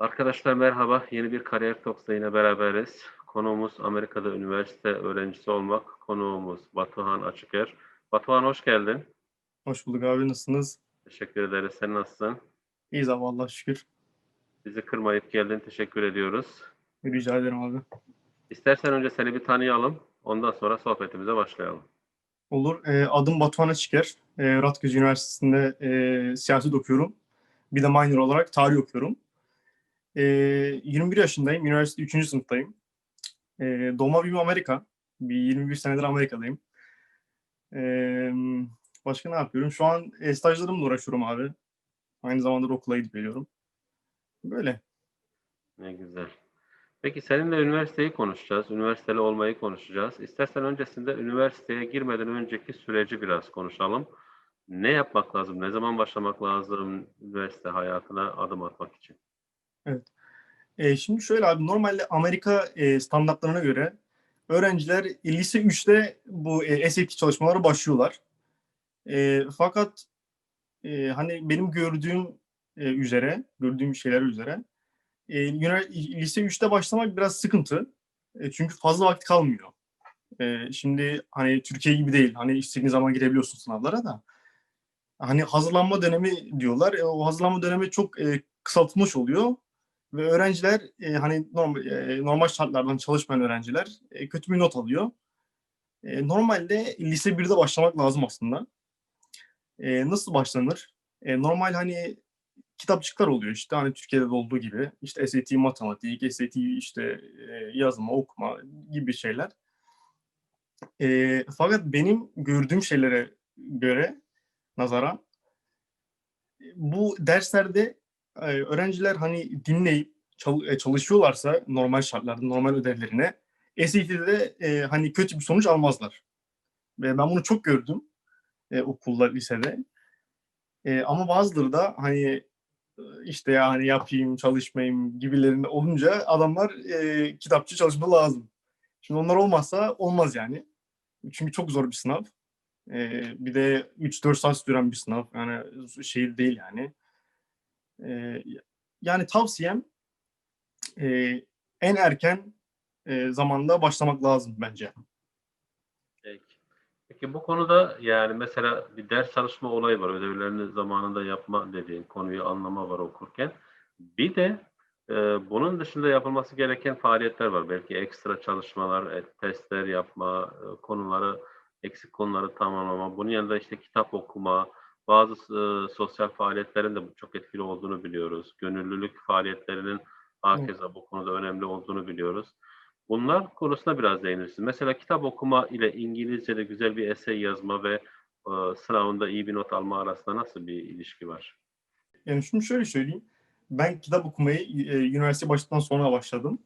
Arkadaşlar merhaba. Yeni bir Kariyer Talks'ta yine beraberiz. Konuğumuz Amerika'da üniversite öğrencisi olmak. Konuğumuz Batuhan Açıker. Batuhan hoş geldin. Hoş bulduk abi nasılsınız? Teşekkür ederiz. Sen nasılsın? İyiyiz abi Allah şükür. Bizi kırmayıp geldin. Teşekkür ediyoruz. Rica ederim abi. İstersen önce seni bir tanıyalım. Ondan sonra sohbetimize başlayalım. Olur. Ee, adım Batuhan Açıker. Ee, Radgöz Üniversitesi'nde e, siyaset okuyorum. Bir de minor olarak tarih okuyorum. Ee, 21 yaşındayım. Üniversite 3. sınıftayım. Ee, doğma büyüme Amerika. Bir 21 senedir Amerika'dayım. Ee, başka ne yapıyorum? Şu an e, stajlarımla uğraşıyorum abi. Aynı zamanda da okula gidip geliyorum. Böyle. Ne güzel. Peki seninle üniversiteyi konuşacağız. Üniversiteli olmayı konuşacağız. İstersen öncesinde üniversiteye girmeden önceki süreci biraz konuşalım. Ne yapmak lazım? Ne zaman başlamak lazım üniversite hayatına adım atmak için? E, şimdi şöyle abi normalde Amerika e, standartlarına göre öğrenciler lise 3'te bu e, SAT çalışmalara başlıyorlar. E, fakat e, hani benim gördüğüm e, üzere, gördüğüm şeyler üzere e, lise 3'te başlamak biraz sıkıntı. E, çünkü fazla vakit kalmıyor. E, şimdi hani Türkiye gibi değil. Hani istediğin zaman girebiliyorsun sınavlara da. Hani hazırlanma dönemi diyorlar. E, o hazırlanma dönemi çok e, kısaltılmış oluyor. Ve öğrenciler e, hani normal, e, normal şartlardan çalışmayan öğrenciler e, kötü bir not alıyor. E, normalde lise 1'de başlamak lazım aslında. E, nasıl başlanır? E, normal hani kitapçıklar oluyor işte hani Türkiye'de de olduğu gibi. işte SAT matematik, SAT işte e, yazma, okuma gibi şeyler. E, fakat benim gördüğüm şeylere göre nazara bu derslerde e, öğrenciler hani dinleyip çal- e, çalışıyorlarsa normal şartlarda normal ödevlerine SAT'de e, hani kötü bir sonuç almazlar. Ve ben bunu çok gördüm e, okulda, lisede. E, ama bazıları da hani e, işte ya hani yapayım, çalışmayayım gibilerinde olunca adamlar e, kitapçı çalışma lazım. Şimdi onlar olmazsa olmaz yani. Çünkü çok zor bir sınav. E, bir de 3-4 saat süren bir sınav. Yani şey değil yani. E, yani tavsiyem e, en erken e, zamanda başlamak lazım bence. Peki. Peki bu konuda yani mesela bir ders çalışma olayı var. Ödevlerini zamanında yapma dediğin konuyu anlama var okurken. Bir de e, bunun dışında yapılması gereken faaliyetler var. Belki ekstra çalışmalar, e, testler yapma, e, konuları, eksik konuları tamamlama. Bunun yanında işte kitap okuma, bazı e, sosyal faaliyetlerin de çok etkili olduğunu biliyoruz. Gönüllülük faaliyetlerinin hakeza bu konuda önemli olduğunu biliyoruz. Bunlar konusuna biraz değinirsin. Mesela kitap okuma ile İngilizce'de güzel bir essay yazma ve e, sınavında iyi bir not alma arasında nasıl bir ilişki var? Yani şunu şöyle söyleyeyim. Ben kitap okumayı e, üniversite başladıktan sonra başladım.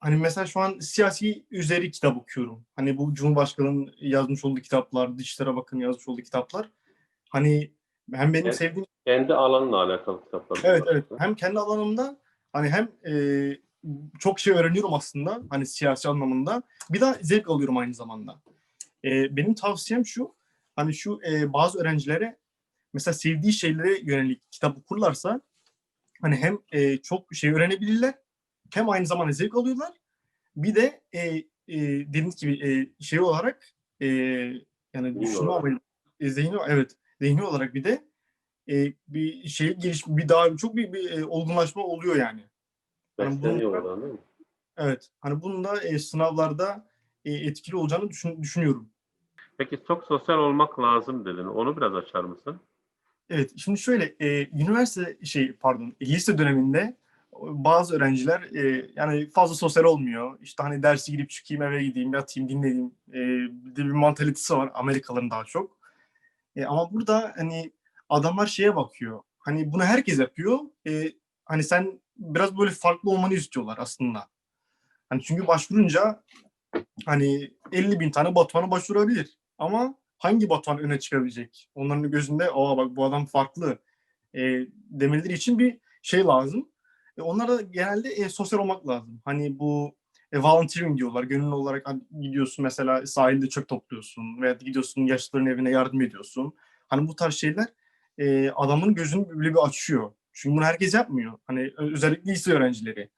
Hani mesela şu an siyasi üzeri kitap okuyorum. Hani bu Cumhurbaşkanı'nın yazmış olduğu kitaplar, Dışişleri Bakanı yazmış olduğu kitaplar. Hani hem benim Evet. sevdiğim Kendi alanla alakalı kitaplar. Evet evet. Hem kendi alanımda hani hem e, çok şey öğreniyorum aslında hani siyasi anlamında. Bir de zevk alıyorum aynı zamanda. E, benim tavsiyem şu. Hani şu e, bazı öğrencilere mesela sevdiği şeylere yönelik kitap okurlarsa hani hem e, çok şey öğrenebilirler hem aynı zamanda zevk alıyorlar. Bir de e, e, dediğiniz gibi e, şey olarak e, yani düşünme amacı- zihni evet zihni olarak bir de e, bir şey geliş bir daha çok bir, bir e, olgunlaşma oluyor yani. Yani Besleniyor bunu- oradan değil mi? Evet. Hani bunun da e, sınavlarda e, etkili olacağını düşün- düşünüyorum. Peki çok sosyal olmak lazım dedin. Onu biraz açar mısın? Evet. Şimdi şöyle e, üniversite şey pardon lise döneminde bazı öğrenciler e, yani fazla sosyal olmuyor. İşte hani dersi gidip çıkayım eve gideyim yatayım dinleyeyim. E, bir mantalitesi var Amerikalıların daha çok. E, ama burada hani adamlar şeye bakıyor. Hani bunu herkes yapıyor. E, hani sen biraz böyle farklı olmanı istiyorlar aslında. Hani çünkü başvurunca hani 50 bin tane Batuhan'a başvurabilir. Ama hangi Batuhan öne çıkabilecek? Onların gözünde aa bak bu adam farklı e, demeleri için bir şey lazım. E, onlara da genelde e, sosyal olmak lazım. Hani bu e, volunteering diyorlar. Gönüllü olarak hani gidiyorsun mesela sahilde çöp topluyorsun veya gidiyorsun yaşlıların evine yardım ediyorsun. Hani bu tarz şeyler e, adamın gözünü böyle bir açıyor. Çünkü bunu herkes yapmıyor. Hani özellikle lise öğrencileri.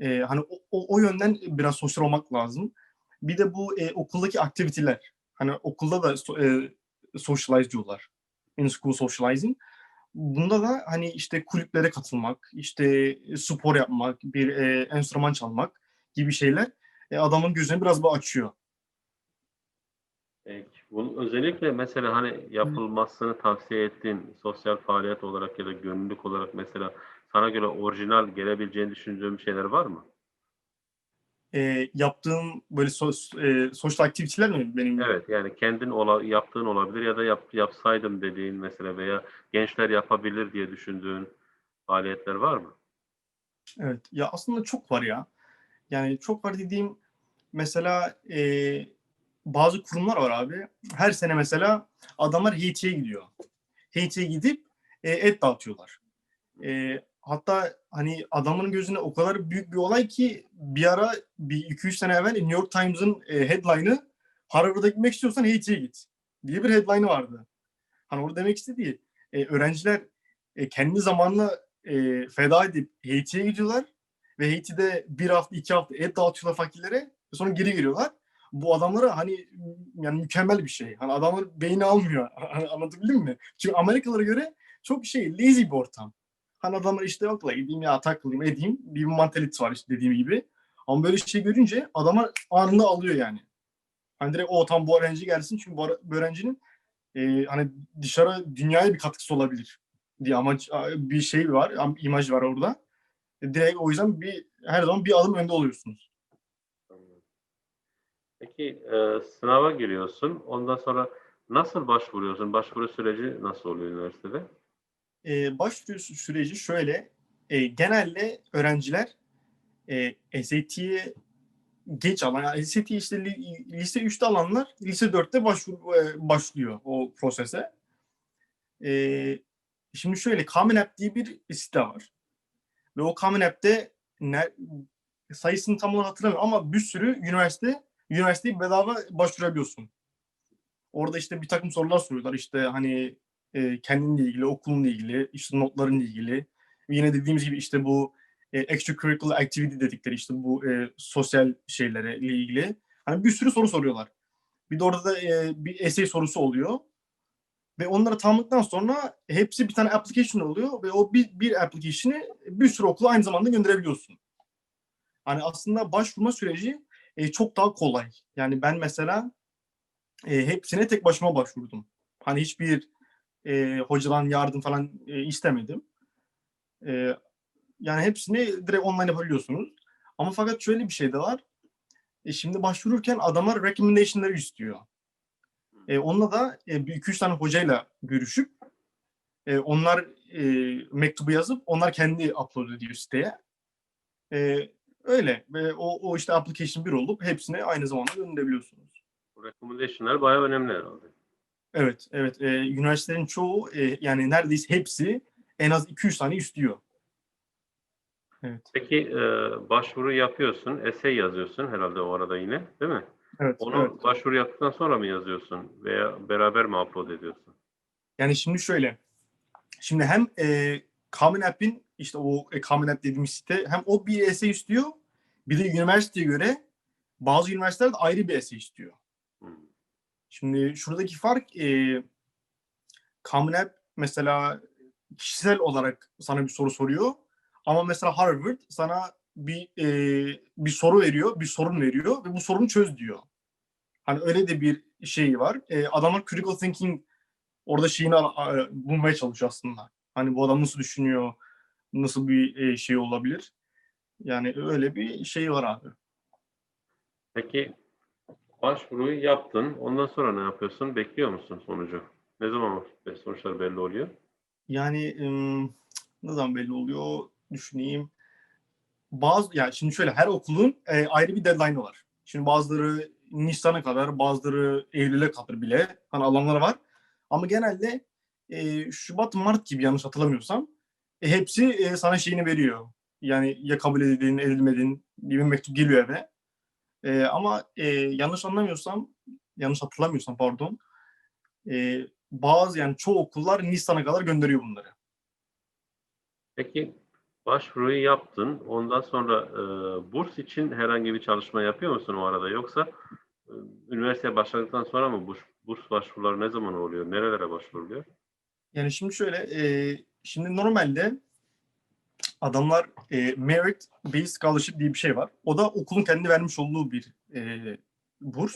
E, hani o, o, o yönden biraz sosyal olmak lazım. Bir de bu e, okuldaki aktiviteler. Hani okulda da so- e, socialize diyorlar. In school socializing. Bunda da hani işte kulüplere katılmak, işte spor yapmak, bir e, enstrüman çalmak gibi şeyler e, adamın gözünü biraz daha açıyor. Peki. Bunun özellikle mesela hani yapılmasını tavsiye ettiğin sosyal faaliyet olarak ya da gönüllülük olarak mesela sana göre orijinal gelebileceğini düşündüğün şeyler var mı? E, yaptığım böyle sos, e, sosyal aktiviteler mi benim? Evet yani kendin ola, yaptığın olabilir ya da yap, yapsaydım dediğin mesela veya gençler yapabilir diye düşündüğün faaliyetler var mı? Evet. Ya aslında çok var ya. Yani çok var dediğim mesela e, bazı kurumlar var abi. Her sene mesela adamlar Haiti'ye gidiyor. Haiti'ye gidip e, et dağıtıyorlar. E, hatta hani adamın gözüne o kadar büyük bir olay ki bir ara bir 2-3 sene evvel New York Times'ın e, headline'ı Harvard'a gitmek istiyorsan Haiti'ye git diye bir headline'ı vardı. Hani orada demek istediği e, öğrenciler e, kendi zamanla e, feda edip Haiti'ye gidiyorlar ve Haiti'de bir hafta iki hafta et dağıtıyorlar fakirlere sonra geri geliyorlar. Bu adamlara hani yani mükemmel bir şey. Hani adamlar beyni almıyor. Hani Anlatabildim mi? Çünkü Amerikalılara göre çok şey lazy bir ortam. Hani adamlar işte yok la gideyim ya takılayım edeyim. Bir mantalite var işte dediğim gibi. Ama böyle şey görünce adamlar anında alıyor yani. Hani direkt o tam bu öğrenci gelsin çünkü bu öğrencinin e, hani dışarı dünyaya bir katkısı olabilir diye amaç bir şey var, imaj var orada. Direkt o yüzden bir her zaman bir adım önde oluyorsunuz. Peki e, sınava giriyorsun. Ondan sonra nasıl başvuruyorsun? Başvuru süreci nasıl oluyor üniversitede? E, başvuru sü- süreci şöyle. E, genelde öğrenciler e, SAT'ye geç alan, yani SAT işte li- lise 3'te alanlar lise 4'te başvuru, e, başlıyor o prosese. E, şimdi şöyle Common App diye bir site var. Ve o Common App'te ne, sayısını tam olarak hatırlamıyorum ama bir sürü üniversite üniversiteyi bedava başvurabiliyorsun. Orada işte bir takım sorular soruyorlar. İşte hani e, kendinle ilgili, okulunla ilgili, işte notlarınla ilgili. Yine dediğimiz gibi işte bu e, extracurricular activity dedikleri işte bu e, sosyal şeylere ilgili. Hani bir sürü soru soruyorlar. Bir de orada da e, bir essay sorusu oluyor. Ve onları tamamladıktan sonra hepsi bir tane application oluyor ve o bir, bir application'ı bir sürü okula aynı zamanda gönderebiliyorsun. Hani aslında başvurma süreci e, çok daha kolay. Yani ben mesela e, hepsine tek başıma başvurdum. Hani hiçbir e, hocadan yardım falan e, istemedim. E, yani hepsini direkt online yapabiliyorsunuz. Ama fakat şöyle bir şey de var. E, şimdi başvururken adamlar recommendation'ları istiyor. E, onunla da e, bir iki üç tane hocayla görüşüp e, onlar e, mektubu yazıp onlar kendi upload ediyor siteye. E, öyle ve o, o işte application bir olup hepsine aynı zamanda gönderebiliyorsunuz. Bu recommendation'lar bayağı önemli herhalde. Evet, evet. E, üniversitelerin çoğu e, yani neredeyse hepsi en az 200 tane istiyor. Evet. Peki e, başvuru yapıyorsun, essay yazıyorsun herhalde o arada yine, değil mi? Evet, Onu evet. başvuru yaptıktan sonra mı yazıyorsun veya beraber mi upload ediyorsun? Yani şimdi şöyle. Şimdi hem e, Common App'in işte o e, Common App dediğimiz site hem o bir essay istiyor bir de üniversiteye göre bazı üniversiteler de ayrı bir essay istiyor. Hmm. Şimdi şuradaki fark e, Common App mesela kişisel olarak sana bir soru soruyor. Ama mesela Harvard sana bir e, bir soru veriyor, bir sorun veriyor ve bu sorunu çöz diyor. Hani öyle de bir şey var. E, adamlar critical thinking orada şeyini a- bulmaya çalışıyor aslında. Hani bu adam nasıl düşünüyor, nasıl bir e, şey olabilir. Yani öyle bir şey var abi. Peki başvuruyu yaptın, ondan sonra ne yapıyorsun? Bekliyor musun sonucu? Ne zaman sonuçlar belli oluyor? Yani ne zaman belli oluyor düşüneyim. Bazı yani şimdi şöyle her okulun e, ayrı bir deadline'ı var. Şimdi bazıları Nisan'a kadar, bazıları Eylül'e kadar bile hani alanlar var. Ama genelde e, Şubat, Mart gibi yanlış hatırlamıyorsam e, hepsi e, sana şeyini veriyor. Yani ya kabul edildiğin, edilmediğin gibi mektup geliyor eve. E, ama e, yanlış anlamıyorsam, yanlış hatırlamıyorsam pardon, e, bazı yani çoğu okullar Nisan'a kadar gönderiyor bunları. Peki başvuruyu yaptın. Ondan sonra e, burs için herhangi bir çalışma yapıyor musun o arada? Yoksa e, üniversiteye başladıktan sonra mı burs, burs başvuruları ne zaman oluyor? Nerelere başvuruluyor? Yani şimdi şöyle, e, şimdi normalde adamlar e, merit based scholarship diye bir şey var. O da okulun kendi vermiş olduğu bir e, burs.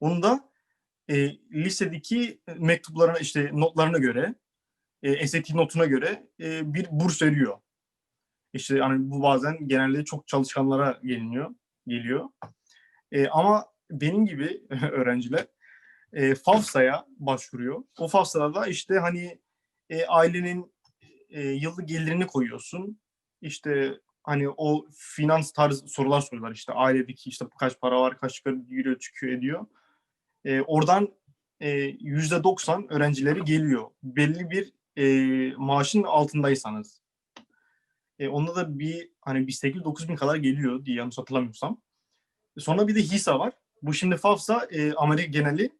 Onu da e, lisedeki mektuplarına işte notlarına göre, e, SAT notuna göre e, bir burs veriyor. İşte hani bu bazen genelde çok çalışkanlara geliniyor, geliyor. E, ama benim gibi öğrenciler e, FAFSA'ya başvuruyor. O FAFSA'da da işte hani e, ailenin e, yıllık gelirini koyuyorsun. İşte hani o finans tarzı sorular soruyorlar işte ailedeki işte kaç para var, kaç giriyor, çıkıyor ediyor. E, oradan yüzde 90 öğrencileri geliyor. Belli bir e, maaşın altındaysanız. E, onda da bir hani bir 8-9 bin kadar geliyor diye yanlış hatırlamıyorsam. Sonra bir de HISA var. Bu şimdi FAFSA e, Amerika geneli.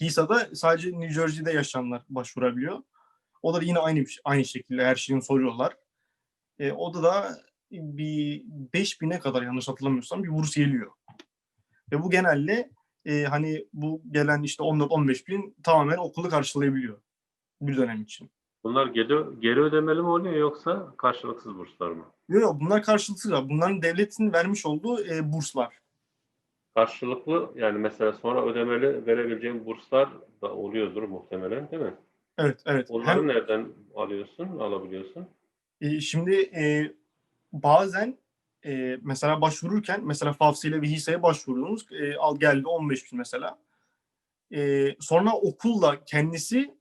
HISA'da sadece New Jersey'de yaşayanlar başvurabiliyor. O da yine aynı aynı şekilde her şeyini soruyorlar. E, o da da bir 5000'e kadar yanlış hatırlamıyorsam bir burs geliyor. Ve bu genelde e, hani bu gelen işte 14-15 bin tamamen okulu karşılayabiliyor bir dönem için. Bunlar geri, geri ödemeli mi oluyor yoksa karşılıksız burslar mı? Yok yok bunlar karşılıksız. Bunların devletin vermiş olduğu e, burslar. Karşılıklı yani mesela sonra ödemeli verebileceğin burslar da oluyordur muhtemelen değil mi? Evet, evet. Onları Hem, nereden alıyorsun, alabiliyorsun? e, şimdi e, bazen e, mesela başvururken mesela FAFSA ile ve HİSA'ya başvurdunuz. E, al geldi 15 bin mesela. E, sonra okulla kendisi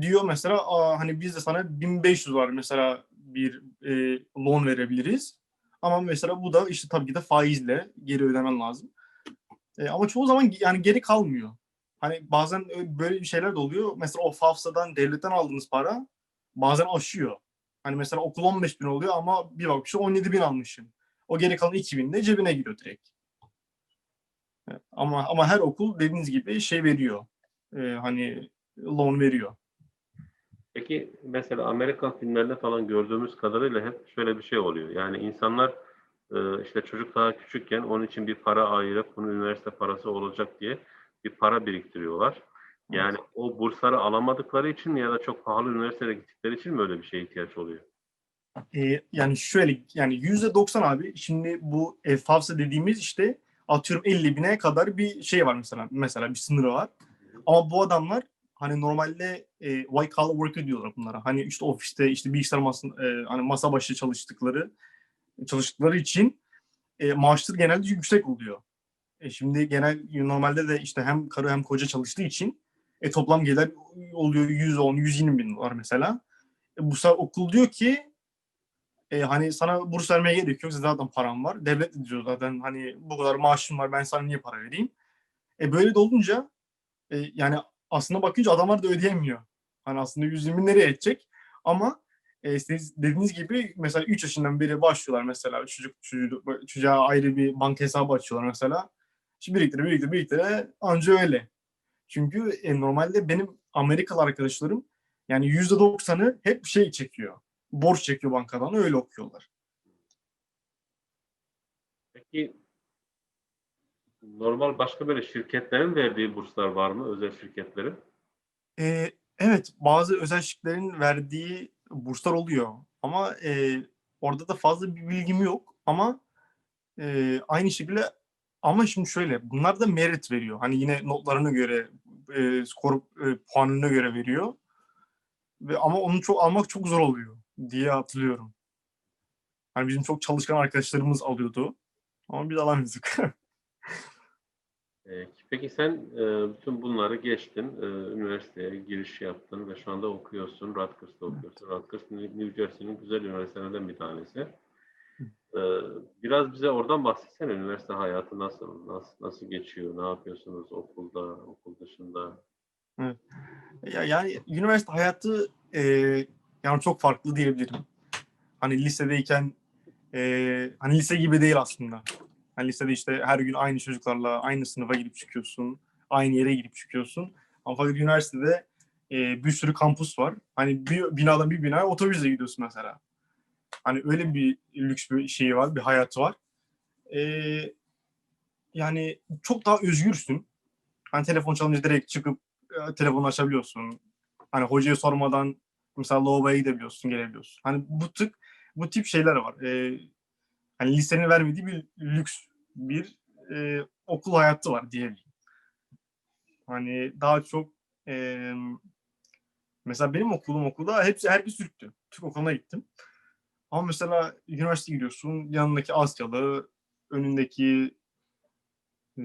diyor mesela hani biz de sana 1500 var mesela bir e, loan verebiliriz. Ama mesela bu da işte tabii ki de faizle geri ödemen lazım. E, ama çoğu zaman yani geri kalmıyor. Hani bazen böyle bir şeyler de oluyor. Mesela o FAFSA'dan devletten aldığınız para bazen aşıyor. Hani mesela okul 15 bin oluyor ama bir bakmışsın 17 bin almışsın. O geri kalan 2 bin de cebine giriyor direkt. Ama ama her okul dediğiniz gibi şey veriyor. E, hani loan veriyor. Peki mesela Amerikan filmlerinde falan gördüğümüz kadarıyla hep şöyle bir şey oluyor. Yani insanlar e, işte çocuk daha küçükken onun için bir para ayırıp bunun üniversite parası olacak diye bir para biriktiriyorlar. Yani evet. o bursları alamadıkları için mi ya da çok pahalı üniversiteye gittikleri için mi öyle bir şeye ihtiyaç oluyor? Ee, yani şöyle yani yüzde 90 abi şimdi bu e, FAFSA dediğimiz işte atıyorum 50 bine kadar bir şey var mesela mesela bir sınırı var. Ama bu adamlar hani normalde e, white collar worker diyorlar bunlara. Hani işte ofiste işte bilgisayar masa, e, hani masa başı çalıştıkları çalıştıkları için e, maaşları genelde yüksek oluyor. E, şimdi genel normalde de işte hem karı hem koca çalıştığı için e, toplam gelir oluyor 110 120 bin var mesela. E, bu sefer okul diyor ki e, hani sana burs vermeye gerek yok zaten param var. Devlet de diyor zaten hani bu kadar maaşım var ben sana niye para vereyim? E, böyle de olunca e, yani aslında bakınca adamlar da ödeyemiyor. Hani aslında 120 nereye edecek? Ama e, siz dediğiniz gibi mesela 3 yaşından beri başlıyorlar mesela çocuk, çocuk çocuğa ayrı bir banka hesabı açıyorlar mesela. Şimdi biriktire biriktire biriktire anca öyle. Çünkü e, normalde benim Amerikalı arkadaşlarım yani yüzde doksanı hep şey çekiyor. Borç çekiyor bankadan öyle okuyorlar. Peki normal başka böyle şirketlerin verdiği burslar var mı? Özel şirketlerin? Ee, evet bazı özel şirketlerin verdiği burslar oluyor. Ama e, orada da fazla bir bilgim yok. Ama e, aynı şekilde ama şimdi şöyle bunlar da merit veriyor. Hani yine notlarına göre e, skor e, puanına göre veriyor. Ve ama onu çok almak çok zor oluyor diye hatırlıyorum. Hani bizim çok çalışkan arkadaşlarımız alıyordu. Ama biz alamıyorduk. Peki sen e, bütün bunları geçtin, e, üniversiteye giriş yaptın ve şu anda okuyorsun, Rutgers'ta okuyorsun. Rutgers New Jersey'nin güzel üniversitelerinden bir tanesi. E, biraz bize oradan bahsetsene, üniversite hayatı nasıl, nasıl, nasıl geçiyor, ne yapıyorsunuz okulda, okul dışında? Evet. Yani üniversite hayatı e, yani çok farklı diyebilirim. Hani lisedeyken e, hani lise gibi değil aslında. Hani lisede işte her gün aynı çocuklarla aynı sınıfa gidip çıkıyorsun. Aynı yere gidip çıkıyorsun. Ama fakat üniversitede e, bir sürü kampus var. Hani bir binadan bir binaya otobüsle gidiyorsun mesela. Hani öyle bir lüks bir şeyi var, bir hayatı var. Ee, yani çok daha özgürsün. Hani telefon çalınca direkt çıkıp e, telefonu açabiliyorsun. Hani hocaya sormadan mesela lavaboya gidebiliyorsun, gelebiliyorsun. Hani bu tık bu tip şeyler var. Ee, hani lisenin vermediği bir lüks bir e, okul hayatı var diyebilirim. Hani daha çok e, mesela benim okulum okulda hepsi herkes Türktü. Türk okuluna gittim. Ama mesela üniversite gidiyorsun, yanındaki Asyalı, önündeki e,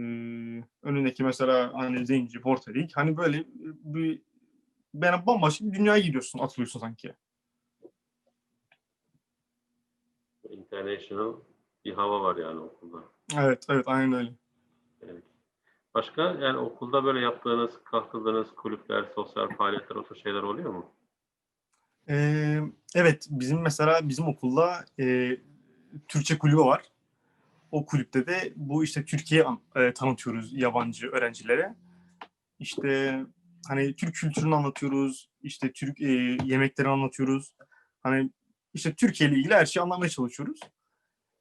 önündeki mesela hani zenci, Porto Rik. Hani böyle bir ben bambaşka bir dünyaya gidiyorsun, atılıyorsun sanki. International bir hava var yani okulda. Evet, evet, aynen öyle. Evet. Başka yani okulda böyle yaptığınız, katıldığınız kulüpler, sosyal faaliyetler, o tür şeyler oluyor mu? Ee, evet, bizim mesela bizim okulda e, Türkçe kulübü var. O kulüpte de bu işte Türkiye e, tanıtıyoruz yabancı öğrencilere. İşte hani Türk kültürünü anlatıyoruz, işte Türk e, yemeklerini anlatıyoruz. Hani işte Türkiye ile ilgili her şeyi anlamaya çalışıyoruz.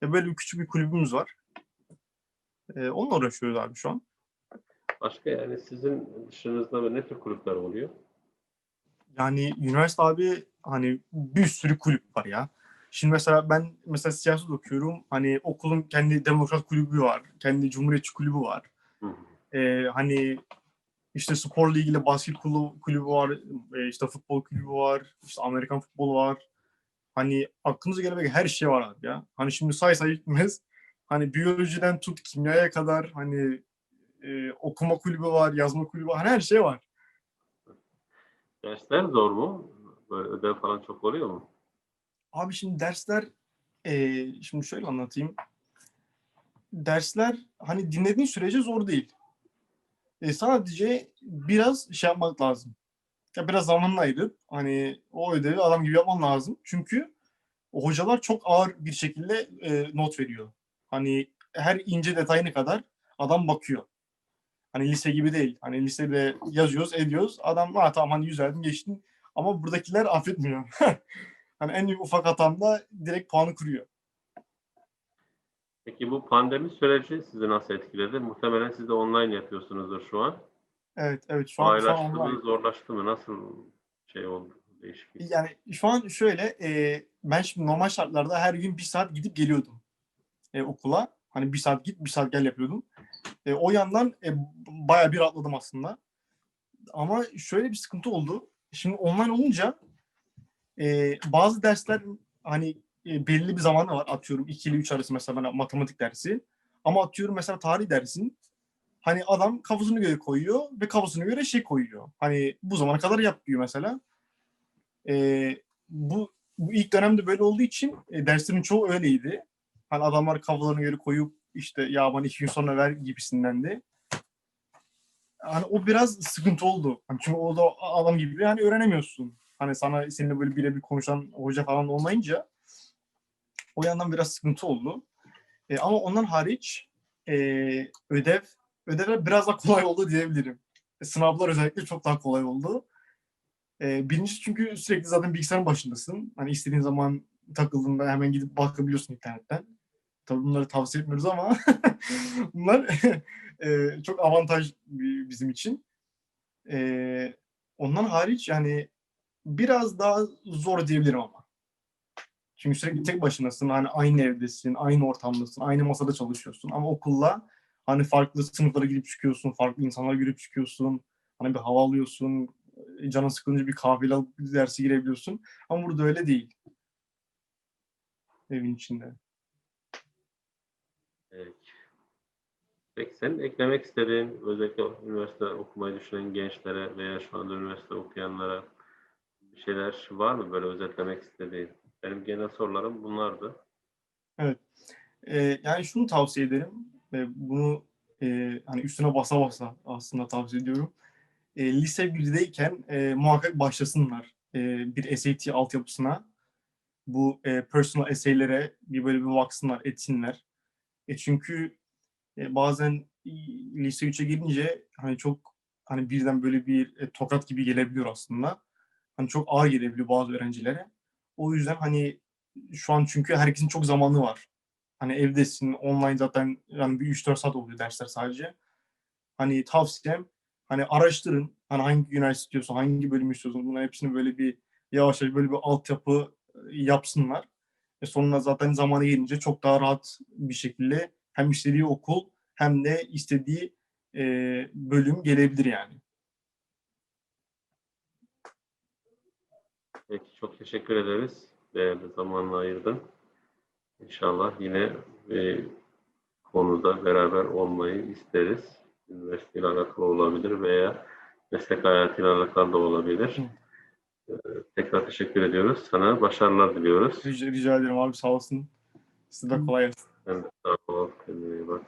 E, böyle bir küçük bir kulübümüz var. E, onunla uğraşıyoruz abi şu an. Başka yani sizin dışınızda ne tür kulüpler oluyor? Yani üniversite abi hani bir sürü kulüp var ya. Şimdi mesela ben mesela siyaset okuyorum. Hani okulun kendi demokrat kulübü var. Kendi cumhuriyetçi kulübü var. Hı hı. Ee, hani işte sporla ilgili basket kulübü, kulübü var. e, işte futbol kulübü var. işte Amerikan futbolu var. Hani aklınıza gelebilecek her şey var abi ya. Hani şimdi say say bitmez. Hani biyolojiden tut kimyaya kadar hani e, okuma kulübü var, yazma kulübü var. Hani her şey var. Dersler zor mu? Böyle ödev falan çok oluyor mu? Abi şimdi dersler eee, şimdi şöyle anlatayım. Dersler hani dinlediğin sürece zor değil. E, sadece biraz şey yapmak lazım. Ya biraz zamanla ayırıp hani o ödevi adam gibi yapman lazım. Çünkü hocalar çok ağır bir şekilde e, not veriyor. Hani her ince detayına kadar adam bakıyor. Hani lise gibi değil. Hani lisede yazıyoruz, ediyoruz. Adam ha tamam hani yüz verdin geçtin. Ama buradakiler affetmiyor. Hani en ufak hatamda direkt puanı kırıyor. Peki bu pandemi süreci sizi nasıl etkiledi? Muhtemelen siz de online yapıyorsunuzdur şu an. Evet, evet şu an, şu an online. mı, zorlaştı mı? Nasıl şey oldu? Değişiklik. Yani şu an şöyle, e, ben şimdi normal şartlarda her gün bir saat gidip geliyordum e, okula. Hani bir saat git, bir saat gel yapıyordum. E, o yandan e, bayağı bir atladım aslında. Ama şöyle bir sıkıntı oldu. Şimdi online olunca e, bazı dersler hani e, belli bir zamanı var. Atıyorum 2 ile 3 arası mesela ben matematik dersi. Ama atıyorum mesela tarih dersin. Hani adam kafasına göre koyuyor ve kafasına göre şey koyuyor. Hani bu zamana kadar yap diyor mesela. E, bu, bu ilk dönemde böyle olduğu için e, derslerin çoğu öyleydi. Hani adamlar kafalarına göre koyup işte ya bana iki gün sonra ver gibisindendi. Hani o biraz sıkıntı oldu. Hani çünkü o da adam gibi hani öğrenemiyorsun. Hani sana seninle böyle birebir konuşan hoca falan olmayınca o yandan biraz sıkıntı oldu. E, ama ondan hariç e, ödev ödevler biraz daha kolay oldu diyebilirim. E, sınavlar özellikle çok daha kolay oldu. E, birincisi çünkü sürekli zaten bilgisayarın başındasın. Hani istediğin zaman takıldığında hemen gidip bakabiliyorsun internetten. Tabii bunları tavsiye etmiyoruz ama bunlar e, çok avantaj bi- bizim için. E, ondan hariç yani biraz daha zor diyebilirim ama. Çünkü sürekli tek başınasın. Hani aynı evdesin, aynı ortamdasın, aynı masada çalışıyorsun. Ama okulla hani farklı sınıflara girip çıkıyorsun, farklı insanlara girip çıkıyorsun. Hani bir hava alıyorsun, canın sıkılınca bir kahveyle alıp bir derse girebiliyorsun. Ama burada öyle değil. Evin içinde. Evet. Peki senin eklemek istediğin özellikle üniversite okumayı düşünen gençlere veya şu anda üniversite okuyanlara bir şeyler var mı böyle özetlemek istediğin? Benim genel sorularım bunlardı. Ee, yani şunu tavsiye ederim ve bunu e, hani üstüne basa basa aslında tavsiye ediyorum. E, lise 1'deyken e, muhakkak başlasınlar e, bir SAT altyapısına. Bu e, personal essay'lere bir böyle bir baksınlar, etsinler. E, çünkü e, bazen lise 3'e gelince hani çok hani birden böyle bir e, tokat gibi gelebiliyor aslında. Hani çok ağır gelebiliyor bazı öğrencilere. O yüzden hani Şu an çünkü herkesin çok zamanı var. Hani evdesin, online zaten yani bir 3-4 saat oluyor dersler sadece. Hani tavsiyem hani araştırın. Hani hangi üniversite istiyorsun, hangi bölüm istiyorsun. Bunların hepsini böyle bir yavaş yavaş böyle bir altyapı e, yapsınlar. Ve sonra zaten zamanı gelince çok daha rahat bir şekilde hem istediği okul hem de istediği e, bölüm gelebilir yani. Peki çok teşekkür ederiz. Değerli zamanını ayırdın. İnşallah yine bir konuda beraber olmayı isteriz. Üniversite ile alakalı olabilir veya meslek hayatıyla alakalı da olabilir. Ee, Tekrar teşekkür ediyoruz. Sana başarılar diliyoruz. Rica, rica ederim abi sağ olsun. Size de kolay gelsin. Ben de sağ ol. Kendine iyi bak.